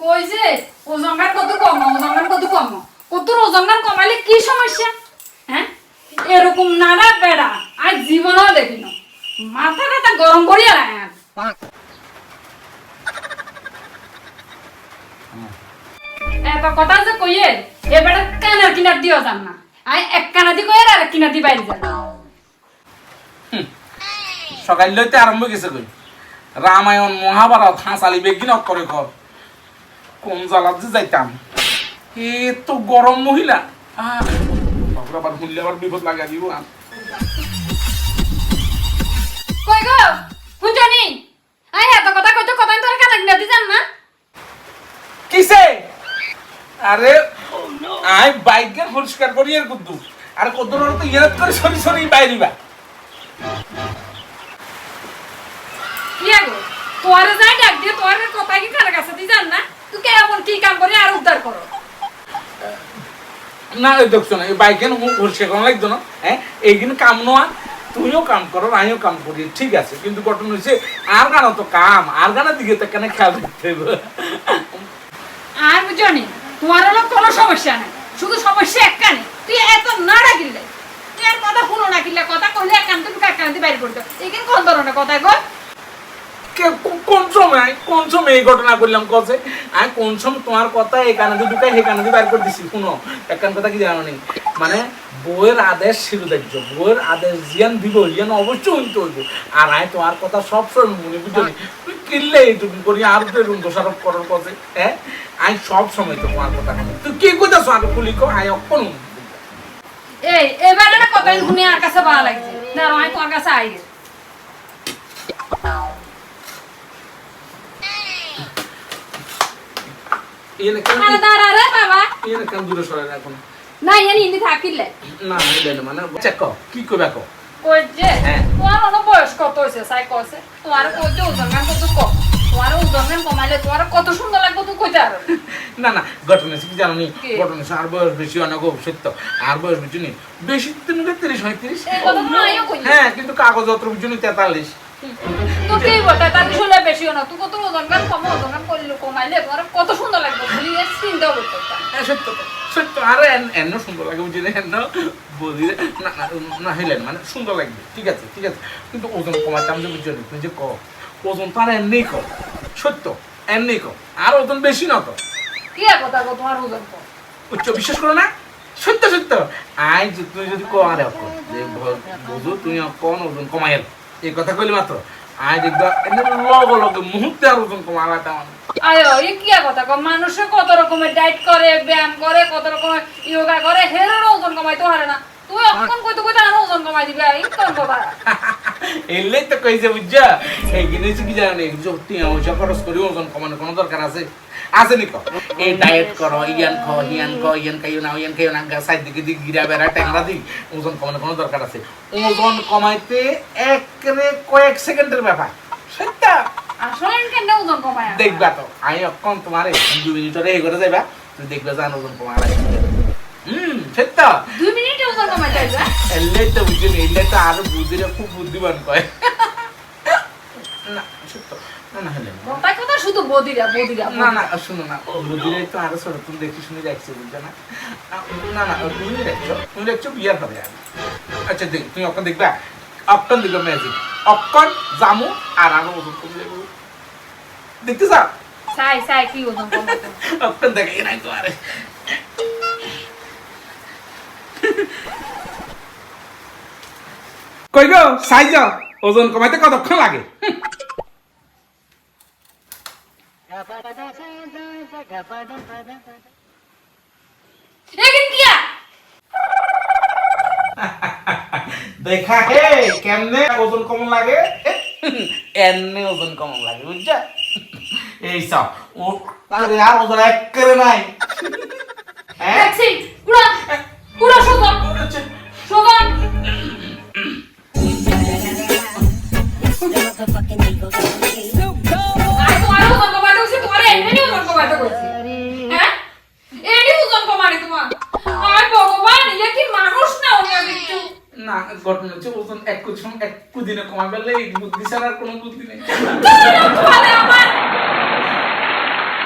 কই যে ওজনগান কত কম ওজনগান কত কম? কত ওজনগান কমাইলে কি সমস্যা? হ্যাঁ? এরকম নাড়া বেড়া, আর জীবনও দেখিন মাথা টাথা গরম করিয়া রাখ এত কথা যে কইয়ে এবার কানার কিনার দিও যান না? আই, এক কানা দি কইয়ে আর কিনার দি বাইরে যান। সকাল লইতে আরম্ভ গেছে কই? রামায়ণ, মহাভারত হাঁসালি বেগিন করে ঘর। কোন জ্বালাত যে যাইতাম? এ তো গরম মহিলা। আবার শুনলে আবার বিপদ লাগা দিব। কই গো? শুনছনি আই এত কথা কইতো কথা তোর কানা কিনার দি যান না? কিসে? আরে আই বাইকে পরিষ্কার করি আর কুদ্দু। আর কুদ্দুর তো ইয়েত করে সরি সরি বাইরিবা কি আগো? তোরে যাই ডাক দিয়ে তোরে কথা কি কানে কাছে দি জান না? তুই কে এমন কি কাম করে আর উদ্ধার করো? না দেখছ না এই বাইকে পরিষ্কার করা লাগতো না হ্যাঁ? এইদিন কাম নোয়া তুইও কাম করো আমিও কাম করি ঠিক আছে? কিন্তু ঘটনা হচ্ছে আর গানা তো কাম আর গানের দিকে তো কেন খেয়াল রাখতে হবে? আর বুঝনি তোমার হলো কোনো সমস্যা নাই শুধু সমস্যা এক কানে তুই এত না ডাকিলে তুই আর কথা শুনো না কিলে কথা কইলে এক কান তুমি এক কান দিয়ে বাইরে করতো এখানে কোন ধরনের কথা গো কোন সময় সময় এই ঘটনা করলাম? কছে আমি কোন তোমার কথা এই কানে দিয়ে ঢুকাই সেই বাইর করে দিছি। শুনো কথা কি জানো নেই মানে বইয়ের আদেশ বইয়ের আদেশ জিয়ান দিব, জিয়ান অবশ্যই হইতে হইব। আর আমি তোমার কথা সব সময় মনে বুঝো নি তুই কিনলে এইটুকু করি আর তো এরকম দোষারোপ করার হ্যাঁ? আমি সব তো তোমার কথা তুই কি কইতাছো আর খুলি কো আমি অক্ষণ এই এবার কথা শুনি আর কাছে ভালো লাগছে? তোমার কাছে আই এনে কেন আরে দাঁড়া রে বাবা এনে কেন দূরে সরে এখন না ইয়ানি ইনি থাকিলে না এলে না মানে চেক কর কি কইবা কো কই যে হ্যাঁ। তোমার অনেক বয়স কত হয়েছে সাই কছে তোমার কই যে ওজন গান কত কম তোমার ওজন গান কমাইলে তোমার কত সুন্দর লাগবে তুই কইতে আরও না না ঘটনা কি জানো নি ঘটনা আর বয়স বেশি অনেক সত্য আর বয়স বেশি নেই বেশি তুমি তিরিশ পঁয়ত্রিশ এই কথা তো আমিও কই হ্যাঁ কিন্তু কাগজপত্র বেশি নেই তেতাল্লিশ তো কি বটে তার না। তুই কত ওজন গান কম ওজন গান করলে কমাইলে তোমার কত সুন্দর লাগবে চিন্তাও করতে হ্যাঁ সত্য আর এন্ন সুন্দর লাগে বুঝি না এন্ন? বলি না না হইলেন মানে সুন্দর লাগবে ঠিক আছে ঠিক আছে। কিন্তু ওজন কমাইতে আমি না, তুমি যে ক ওজন তো আর এমনি কম সত্য এমনি কম। আর ওজন বেশি না তো। কি কথা গো তোমার ওজন কম। উচ্চ বিশ্বাস করো না? সত্য সত্য। আই তুই যদি কো আরে যে বুঝু তুই কোন ওজন কমাই এই কথা কইলি মাত্র? আই দেখবা এনে লগ লগে মুহূর্তে আর ওজন কমালা তেমন আয়ো এ কি কথা কম? মানুষে কত রকমের ডায়েট করে, ব্যায়াম করে, কত রকমের যোগা করে হেরের ওজন কমাইতে পারে না। তুই এখন কইতে কইতে আর ওজন কমাই দিবি এই তোর কথা এলেই তো কইছে বুঝছা? এই জিনিস কি জানি? পয়সা খরচ করি ওজন কমানোর কোনো দরকার আছে? আছে নি এই ডায়েট করো ইয়ান খো ইয়ান খো ইয়ান খাইও না ইয়ান খাইও না সাইড দিকে দিকে গিরা বেড়া ট্যাংরা দি ওজন কমানোর কোনো দরকার আছে। ওজন কমাইতে একরে কয়েক সেকেন্ডের ব্যাপার। সত্য? আসলে কেন ওজন কমায় দেখবা তো আমি অক্ষণ তোমার দু মিনিটরে এই করে যাইবা তুই দেখবা জান ওজন কমা হুম সত্য? দুই মিনিটে যাইবা এলে তো বুঝিনি এলে তো আরও বুদ্ধিরে খুব বুদ্ধিমান কয় না সত্য না না হলে না। কথা শুধু বদিরা বদিরা না না শুনো না বুদ্ধিরে তো আরও ছোট তুমি দেখি শুনে দেখছি বুঝছ না না না তুমি দেখছ তুমি দেখছ বিয়ার হবে আচ্ছা দেখ তুমি অক্ষণ দেখবা অক্ষণ দেখবে ম্যাজিক অক্ষণ জামু আর আরও ওজন কমে যাব দেখতে চাও সাই সাই কি ওজন অক্ষণ দেখে নাই তো আরে কই গো সাইজ ওজন কমাইতে কতক্ষণ লাগে? দেখা হে কেমনে ওজন কম লাগে? এমনি ওজন কম লাগে বুঝছা? এই সব ও আরে আর ওজন এক করে নাই। হ্যাঁ? উড়া উড়া সোজা সোজা না ঘটনা হচ্ছে ওজন এক কুদিন এক কুদিনে কমাবে এই বুদ্ধি ছাড়া আর কোনো বুদ্ধি নেই।